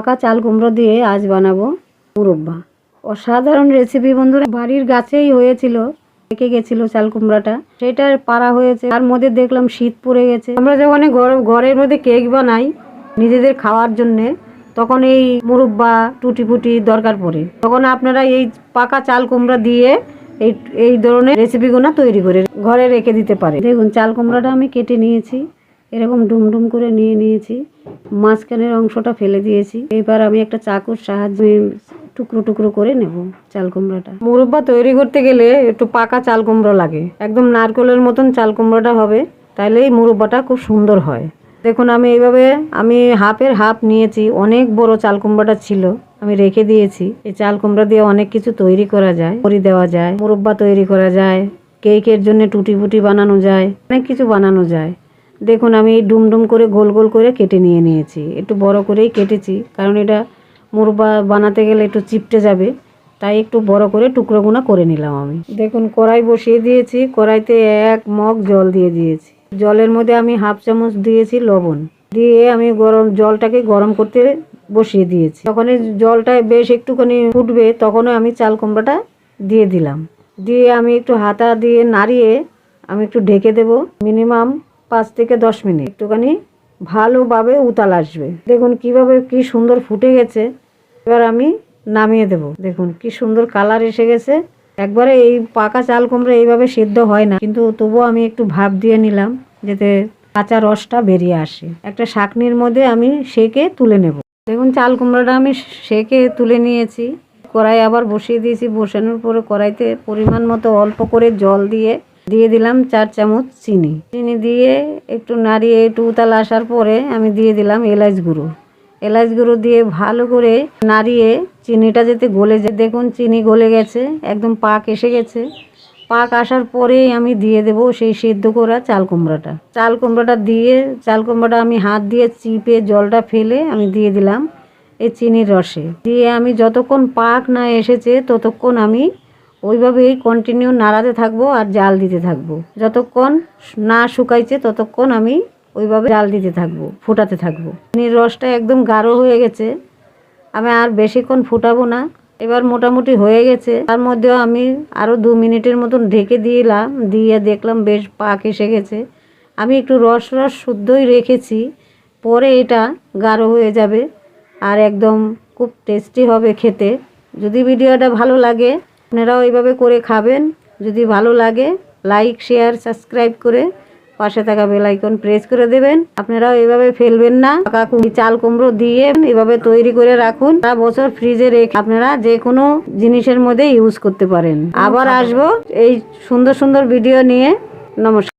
পাকা চাল কুমড়ো দিয়ে আজ বানাবো মুরব্বা অসাধারণ রেসিপি বন্ধুরা। বাড়ির গাছেই হয়েছিল পেকে গেছিল চাল কুমড়াটা। সেটার পাড়া হয়েছে, তার মধ্যে দেখলাম শীত পড়ে গেছে। আমরা যখন ঘর- ঘরের মধ্যে কেক বানাই নিজেদের খাওয়ার জন্যে, তখন এই মুরব্বা টুটি ফুটি দরকার পড়ে। তখন আপনারা এই পাকা চাল কুমড়া দিয়ে এই এই ধরনের রেসিপিগুলো তৈরি করে ঘরে রেখে দিতে পারে দেখুন, চাল কুমড়াটা আমি কেটে নিয়েছি। এরকম ডুম ডুম করে নিয়ে নিয়েছি, মাঝখানের অংশটা ফেলে দিয়েছি। এবার আমি একটা চাকুর সাহায্যে টুকরো টুকরো করে নেব চাল কুমড়াটা। মুরব্বা তৈরি করতে গেলে একটু পাকা চাল কুমড়ো লাগে। একদম নারকেলের মতন চাল কুমড়োটা হবে তাহলে এই মুরব্বাটা খুব সুন্দর হয়। দেখুন, আমি এইভাবে, আমি হাফের হাফ নিয়েছি, অনেক বড় চাল কুমড়োটা ছিল, আমি রেখে দিয়েছি। এই চাল কুমড়া দিয়ে অনেক কিছু তৈরি করা যায় বড়ি দেওয়া যায়, মুরব্বা তৈরি করা যায়, কেকের জন্য টুটি ফুটি বানানো যায়, অনেক কিছু বানানো যায়। দেখুন, আমি এই ডুম ডুম করে গোল গোল করে কেটে নিয়ে নিয়েছি। একটু বড় করেই কেটেছি, কারণ এটা মুরব্বা বানাতে গেলে একটু চিপটে যাবে, তাই একটু বড় করে টুকরোগুনা করে নিলাম আমি। দেখুন, কড়াই বসিয়ে দিয়েছি, কড়াইতে এক মগ জল দিয়ে দিয়েছি। জলের মধ্যে আমি হাফ চামচ দিয়েছি লবণ। দিয়ে আমি গরম, জলটাকে গরম করতে বসিয়ে দিয়েছি। যখন এই জলটা বেশ একটুখানি ফুটবে তখনও আমি চাল কুমড়াটা দিয়ে দিলাম। দিয়ে আমি একটু হাতা দিয়ে নাড়িয়ে আমি একটু ঢেকে দেব। মিনিমাম পাঁচ থেকে দশ মিনিট। একটুখানি ভালোভাবে উতাল আসবে। দেখুন কীভাবে কি সুন্দর ফুটে গেছে। এবার আমি নামিয়ে দেব। দেখুন কি সুন্দর কালার এসে গেছে। একবারে এই পাকা চাল কুমড়ো এইভাবে সিদ্ধ হয় না। কিন্তু তবুও আমি একটু ভাপ দিয়ে নিলাম যাতে কাঁচা রসটা বেরিয়ে আসে। একটা শাকনির মধ্যে আমি সেকে তুলে নেব। দেখুন চাল কুমড়োটা আমি সেকে তুলে নিয়েছি। কড়াই আবার বসিয়ে দিয়েছি। বসানোর পরে কড়াইতে পরিমাণ মতো অল্প করে জল দিয়ে দিয়ে দিলাম চার চামচ চিনি। চিনি দিয়ে একটু নাড়িয়ে একটু উতাল আসার পরে আমি দিয়ে দিলাম এলাচ গুঁড়ো। এলাচ গুঁড়ো দিয়ে ভালো করে নাড়িয়ে চিনিটা যাতে গলে যায়। দেখুন চিনি গলে গেছে, একদম পাক এসে গেছে। পাক আসার পরেই আমি দিয়ে দেব সেই সেদ্ধ করা চাল কুমড়াটা। চাল কুমড়াটা দিয়ে, চাল কুমড়াটা আমি হাত দিয়ে চিপে জলটা ফেলে আমি দিয়ে দিলাম এই চিনির রসে। দিয়ে আমি যতক্ষণ পাক না এসেছে, ততক্ষণ আমি ওইভাবেই কন্টিনিউ নাড়াতে থাকব আর জাল দিতে থাকব। যতক্ষণ না শুকাইছে ততক্ষণ আমি ওইভাবে জাল দিতে থাকব, ফুটাতে থাকব। চিনির রসটা একদম গাঢ় হয়ে গেছে। আমি আর বেশিক্ষণ ফুটাবো না। এবার মোটামুটি হয়ে গেছে। তার মধ্যেও আমি আরও দু মিনিটের মতন ঢেকে দিলাম, দিয়ে দেখলাম বেশ পাক এসে গেছে। আমি একটু রস রস শুদ্ধই রেখেছি, পরে এটা গাঢ় হয়ে যাবে আর একদম খুব টেস্টি হবে খেতে। যদি ভিডিওটা ভালো লাগে আপনারাও এইভাবে করে খাবেন। যদি ভালো লাগে লাইক শেয়ার সাবস্ক্রাইব করে পাশে থাকা বেলাইকন প্রেস করে দেবেন। আপনারাও এইভাবে ফেলবেন না। চাল কুমড়ো দিয়ে এভাবে তৈরি করে রাখুন। সারা বছর ফ্রিজে রেখে আপনারা যে কোনো জিনিসের মধ্যে ইউজ করতে পারেন। আবার আসব এই সুন্দর সুন্দর ভিডিও নিয়ে। নমস্কার।